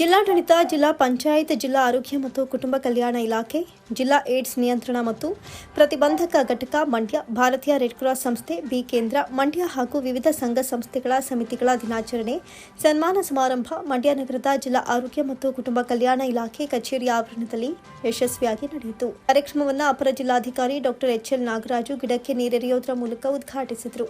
ಜಿಲ್ಲಾಡಳಿತ, ಜಿಲ್ಲಾ ಪಂಚಾಯತ್, ಜಿಲ್ಲಾ ಆರೋಗ್ಯ ಮತ್ತು ಕುಟುಂಬ ಕಲ್ಯಾಣ ಇಲಾಖೆ, ಜಿಲ್ಲಾ ಏಡ್ಸ್ ನಿಯಂತ್ರಣ ಮತ್ತು ಪ್ರತಿಬಂಧಕ ಘಟಕ ಮಂಡ್ಯ, ಭಾರತೀಯ ರೆಡ್ ಕ್ರಾಸ್ ಸಂಸ್ಥೆ, ಬಿ ಕೇಂದ್ರ, ಮಂಡ್ಯ ಹಾಗೂ ವಿವಿಧ ಸಂಘ ಸಂಸ್ಥೆಗಳ ಸಮಿತಿಗಳ ದಿನಾಚರಣೆ, ಸನ್ಮಾನ ಸಮಾರಂಭ, ಮಂಡ್ಯ ನಗರದ ಜಿಲ್ಲಾ ಆರೋಗ್ಯ ಮತ್ತು ಕುಟುಂಬ ಕಲ್ಯಾಣ ಇಲಾಖೆ ಕಚೇರಿ ಆವರಣದಲ್ಲಿ ಯಶಸ್ವಿಯಾಗಿ ನಡೆಯಿತು. ಕಾರ್ಯಕ್ರಮವನ್ನು ಅಪರ ಜಿಲ್ಲಾಧಿಕಾರಿ ಡಾಕ್ಟರ್ ಎಚ್ಎಲ್ ನಾಗರಾಜು ಗಿಡಕ್ಕೆ ನೀರೆರೆಯುವುದರ ಮೂಲಕ ಉದ್ಘಾಟಿಸಿದರು.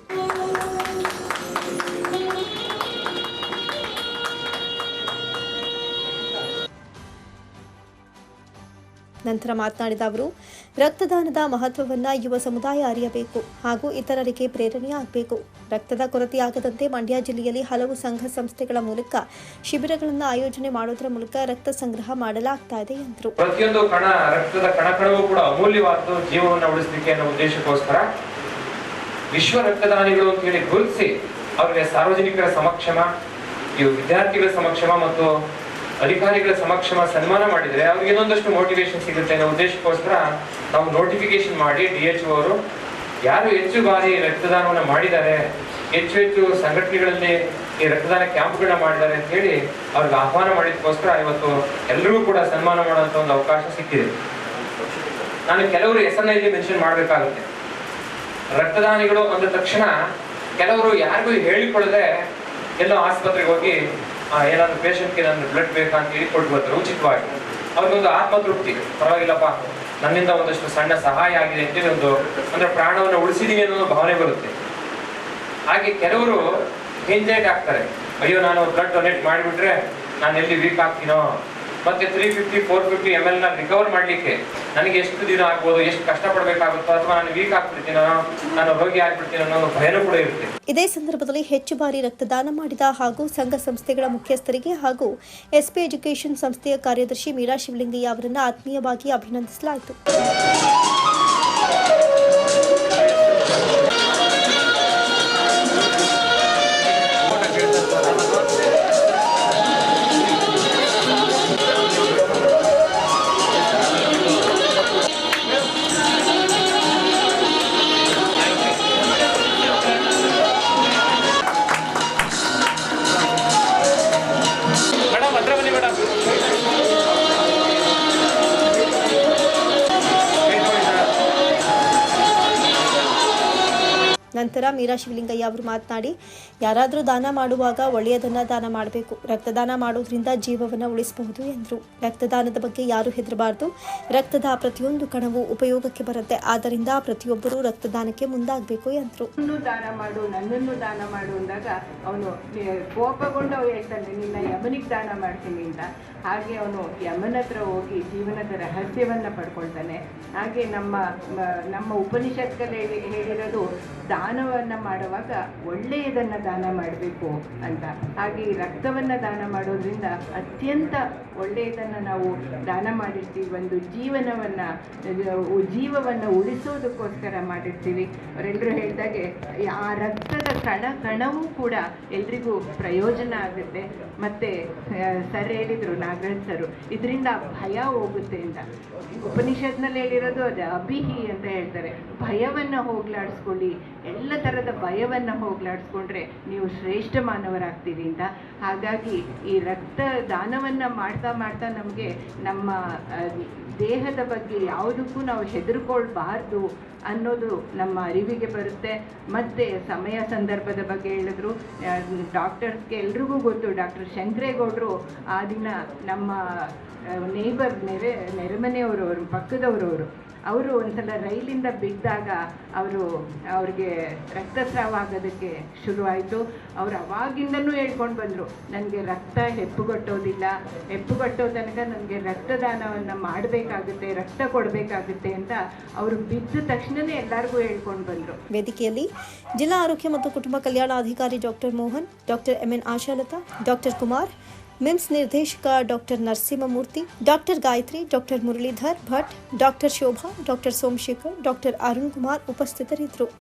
ನಂತರ ಮಾತನಾಡಿದ ಅವರು, ರಕ್ತದಾನದ ಮಹತ್ವವನ್ನು ಯುವ ಸಮುದಾಯ ಅರಿಯಬೇಕು ಹಾಗೂ ಇತರರಿಗೆ ಪ್ರೇರಣೆಯಾಗಬೇಕು. ರಕ್ತದ ಕೊರತೆಯಾಗದಂತೆ ಮಂಡ್ಯ ಜಿಲ್ಲೆಯಲ್ಲಿ ಹಲವು ಸಂಘ ಸಂಸ್ಥೆಗಳ ಮೂಲಕ ಶಿಬಿರಗಳನ್ನು ಆಯೋಜನೆ ಮಾಡುವುದರ ಮೂಲಕ ರಕ್ತ ಸಂಗ್ರಹ ಮಾಡಲಾಗ್ತಾ ಇದೆ ಎಂದರು. ಪ್ರತಿಯೊಂದು ಕಣ, ರಕ್ತದ ಕಣಕಣವೂ ಕೂಡ ಅಮೂಲ್ಯವಾದ್ದು ಜೀವವನ್ನು ಉಳಿಸಲಿಕ್ಕೆ ಅನ್ನೋ ಉದ್ದೇಶಕ್ಕೋಸ್ಕರ ವಿಶ್ವ ರಕ್ತದಾನಿಗಳು ಅಂತ ಹೇಳಿ ಗುರುತಿಸಿ ಅವರಿಗೆ ಸಾರ್ವಜನಿಕರ ಸಮಕ್ಷಮ ವಿದ್ಯಾರ್ಥಿಗಳ ಸಮಕ್ಷಮ ಮತ್ತು ಅಧಿಕಾರಿಗಳ ಸಮಕ್ಷಮ ಸನ್ಮಾನ ಮಾಡಿದರೆ ಅವ್ರಿಗೆ ಇನ್ನೊಂದಷ್ಟು ಮೋಟಿವೇಶನ್ ಸಿಗುತ್ತೆ ಅನ್ನೋ ಉದ್ದೇಶಕ್ಕೋಸ್ಕರ ನಾವು ನೋಟಿಫಿಕೇಶನ್ ಮಾಡಿ ಡಿ ಎಚ್ ಅವರು, ಯಾರು ಹೆಚ್ಚು ಬಾರಿ ರಕ್ತದಾನವನ್ನು ಮಾಡಿದ್ದಾರೆ, ಹೆಚ್ಚು ಹೆಚ್ಚು ಸಂಘಟನೆಗಳಲ್ಲಿ ಈ ರಕ್ತದಾನ ಕ್ಯಾಂಪ್ಗಳನ್ನ ಮಾಡಿದ್ದಾರೆ ಅಂತ ಹೇಳಿ ಅವ್ರಿಗೆ ಆಹ್ವಾನ ಮಾಡಿದಕ್ಕೋಸ್ಕರ ಇವತ್ತು ಎಲ್ಲರಿಗೂ ಕೂಡ ಸನ್ಮಾನ ಮಾಡುವಂತ ಒಂದು ಅವಕಾಶ ಸಿಕ್ಕಿದೆ. ನಾನು ಕೆಲವರು ಇಲ್ಲಿ ಮೆನ್ಷನ್ ಮಾಡಬೇಕಾಗುತ್ತೆ. ರಕ್ತದಾನಿಗಳು ಅಂದ ತಕ್ಷಣ ಕೆಲವರು ಯಾರಿಗೂ ಹೇಳಿಕೊಳ್ಳದೆ ಎಲ್ಲೋ ಆಸ್ಪತ್ರೆಗೆ ಹೋಗಿ ಏನಾದ್ರು ಪೇಷಂಟ್ಗೆ ನನ್ನ ಬ್ಲಡ್ ಬೇಕಾ ಅಂತ ಹೇಳಿ ಕೊಟ್ಟು ಬರ್ತಾರೆ ಉಚಿತವಾಗಿ ಅವ್ರಿಗೊಂದು ಆತ್ಮತೃಪ್ತಿ. ಪರವಾಗಿಲ್ಲಪ್ಪ, ನನ್ನಿಂದ ಒಂದಷ್ಟು ಸಣ್ಣ ಸಹಾಯ ಆಗಿದೆ ಅಂತೇಳಿ ಒಂದು, ಅಂದ್ರೆ ಪ್ರಾಣವನ್ನು ಉಳಿಸಿದೀವಿ ಅನ್ನೋ ಭಾವನೆ ಬರುತ್ತೆ. ಹಾಗೆ ಕೆಲವರು ಹಿಂದೇಟ್ ಆಗ್ತಾರೆ ಅಯ್ಯೋ, ನಾನು ಬ್ಲಡ್ ಡೊನೇಟ್ ಮಾಡಿಬಿಟ್ರೆ ನಾನು ಎಲ್ಲಿ ವೀಕ್ ಆಗ್ತೀನೋ? ಮತ್ತೆ three fifty four fifty M ಎಲ್ನ recover ಮಾಡ್ಲಿಕ್ಕೆ ನನಗೆ ಎಷ್ಟು ದಿನ ಆಗ್ಬೋದು, ಎಷ್ಟು ಕಷ್ಟಪಡಬೇಕಾಗುತ್ತೋ ಅಥವಾ ನಾನು ವೀಕ್ ಆಗ್ಬಿಡ್ತೀನೋ, ನಾನು ರೋಗಿ ಆಗ್ಬಿಡ್ತೀನೋ ಅನ್ನೋ ಭಯನೂ ಕೂಡ ಇರುತ್ತೆ. ಇದೇ ಸಂದರ್ಭದಲ್ಲಿ ಹೆಚ್ಚು ಬಾರಿ ರಕ್ತದಾನ ಮಾಡಿದ ಹಾಗೂ ಸಂಘ ಸಂಸ್ಥೆಗಳ ಮುಖ್ಯಸ್ಥರಿಗೆ ಹಾಗೂ ಎಸ್ಪಿ ಎಜುಕೇಷನ್ ಸಂಸ್ಥೆಯ ಕಾರ್ಯದರ್ಶಿ ಮೀರಾ ಶಿವಲಿಂಗಯ್ಯ ಅವರನ್ನು ಆತ್ಮೀಯವಾಗಿ ಅಭಿನಂದಿಸಲಾಯಿತು. ನಂತರ ಮೀರಾ ಶಿವಲಿಂಗಯ್ಯ ಅವರು ಮಾತನಾಡಿ, ಯಾರಾದರೂ ದಾನ ಮಾಡುವಾಗ ಒಳ್ಳೆಯದನ್ನ ದಾನ ಮಾಡಬೇಕು. ರಕ್ತದಾನ ಮಾಡೋದ್ರಿಂದ ಜೀವವನ್ನು ಉಳಿಸಬಹುದು ಎಂದರು. ರಕ್ತದಾನದ ಬಗ್ಗೆ ಯಾರು ಹೆದರಬಾರದು. ರಕ್ತದ ಪ್ರತಿಯೊಂದು ಕಣವು ಉಪಯೋಗಕ್ಕೆ ಬರುತ್ತೆ. ಆದ್ದರಿಂದ ಪ್ರತಿಯೊಬ್ಬರೂ ರಕ್ತದಾನಕ್ಕೆ ಮುಂದಾಗಬೇಕು ಎಂದರು. ದಾನ ಮಾಡು, ನನ್ನನ್ನು ದಾನ ಮಾಡು ಅಂದಾಗ ಅವನು ಕೋಪಗೊಂಡು ಹೇಳ್ತಾನೆ ನಿನ್ನ ಯಮನಿಗೆ ದಾನ ಮಾಡ್ತೀನಿ ಅಂತ. ಹಾಗೆ ಅವನು ಯಮನ ಹತ್ರ ಹೋಗಿ ಜೀವನದ ರಹಸ್ಯವನ್ನು ಪಡ್ಕೊಳ್ತಾನೆ. ಹಾಗೆ ನಮ್ಮ ನಮ್ಮ ಉಪನಿಷತ್ಗಳಲ್ಲಿ ಹೇಳಿರೋದು ಹೇಳಿರೋದು ದಾನವನ್ನ ಮಾಡುವಾಗ ಒಳ್ಳೆಯದನ್ನ ದಾನ ಮಾಡಬೇಕು ಅಂತ. ಹಾಗೆ ರಕ್ತವನ್ನು ದಾನ ಮಾಡೋದ್ರಿಂದ ಅತ್ಯಂತ ಒಳ್ಳೆಯದನ್ನ ನಾವು ದಾನ ಮಾಡಿರ್ತೀವಿ. ಒಂದು ಜೀವನವನ್ನ ಜೀವವನ್ನ ಉಳಿಸೋದಕ್ಕೋಸ್ಕರ ಮಾಡಿರ್ತೀವಿ. ಅವರೆಲ್ಲರೂ ಹೇಳಿದಾಗೆ ಆ ರಕ್ತದ ಕಣ, ಕಣವೂ ಕೂಡ ಎಲ್ರಿಗೂ ಪ್ರಯೋಜನ ಆಗುತ್ತೆ. ಮತ್ತೆ ಸರ್ ಹೇಳಿದ್ರು ನಾಗರಾಜ್ ಸರ್, ಇದರಿಂದ ಭಯ ಹೋಗುತ್ತೆ ಅಂತ. ಉಪನಿಷತ್ನಲ್ಲಿ ಹೇಳಿರೋದು ಅದೇ, ಅಭಿಹಿ ಅಂತ ಹೇಳ್ತಾರೆ. ಭಯವನ್ನ ಹೋಗ್ಲಾಡಿಸ್ಕೊಳ್ಳಿ. ಎಲ್ಲ ಥರದ ಭಯವನ್ನು ಹೋಗ್ಲಾಡಿಸ್ಕೊಂಡ್ರೆ ನೀವು ಶ್ರೇಷ್ಠ ಮಾನವರಾಗ್ತೀರಿ ಅಂತ. ಹಾಗಾಗಿ ಈ ರಕ್ತ ದಾನವನ್ನ ಮಾಡ್ತಾ ಮಾಡ್ತಾ ನಮಗೆ ನಮ್ಮ ದೇಹದ ಬಗ್ಗೆ ಯಾವುದಕ್ಕೂ ನಾವು ಹೆದರ್ಕೊಳ್ಬಾರ್ದು ಅನ್ನೋದು ನಮ್ಮ ಅರಿವಿಗೆ ಬರುತ್ತೆ. ಮತ್ತೆ ಸಮಯ ಸಂದರ್ಭದ ಬಗ್ಗೆ ಹೇಳಿದ್ರು. ಡಾಕ್ಟರ್ಸ್ಗೆ ಎಲ್ರಿಗೂ ಗೊತ್ತು, ಡಾಕ್ಟರ್ ಶಂಕರೇಗೌಡರು ಆ ದಿನ ನಮ್ಮ ನೇಬರ್ ನೆರೆ ನೆರೆಮನೆಯವರವರು ಪಕ್ಕದವರವರು. ಪಕ್ಕದವರು ಅವರು ಒಂದ್ಸಲ ರೈಲಿಂದ ಬಿದ್ದಾಗ ಅವರು, ಅವ್ರಿಗೆ ರಕ್ತಸ್ರಾವ ಆಗೋದಕ್ಕೆ ಶುರುವಾಯಿತು. ಅವ್ರು ಅವಾಗಿಂದನೂ ಹೇಳ್ಕೊಂಡು ಬಂದರು, ನನಗೆ ರಕ್ತ ಹೆಪ್ಪುಗಟ್ಟೋದಿಲ್ಲ ಹೆಪ್ಪುಗಟ್ಟೋ ತನಕ ನನಗೆ ರಕ್ತದಾನವನ್ನು ಮಾಡಬೇಕಾಗುತ್ತೆ, ರಕ್ತ ಕೊಡಬೇಕಾಗುತ್ತೆ ಅಂತ ಅವರು ಬಿದ್ದ ತಕ್ಷಣವೇ ಎಲ್ಲರಿಗೂ ಹೇಳ್ಕೊಂಡು ಬಂದರು. ವೇದಿಕೆಯಲ್ಲಿ ಜಿಲ್ಲಾ ಆರೋಗ್ಯ ಮತ್ತು ಕುಟುಂಬ ಕಲ್ಯಾಣ ಅಧಿಕಾರಿ doctor Mohan, doctor MN Ashalatha, doctor Kumar MIMS ನಿರ್ದೇಶಕ doctor Narasimhamurthy doctor Gayatri doctor Muralidhar Bhat doctor Shobha doctor Somashekhar doctor Arun Kumar ಉಪಸ್ಥಿತರಿದ್ದರು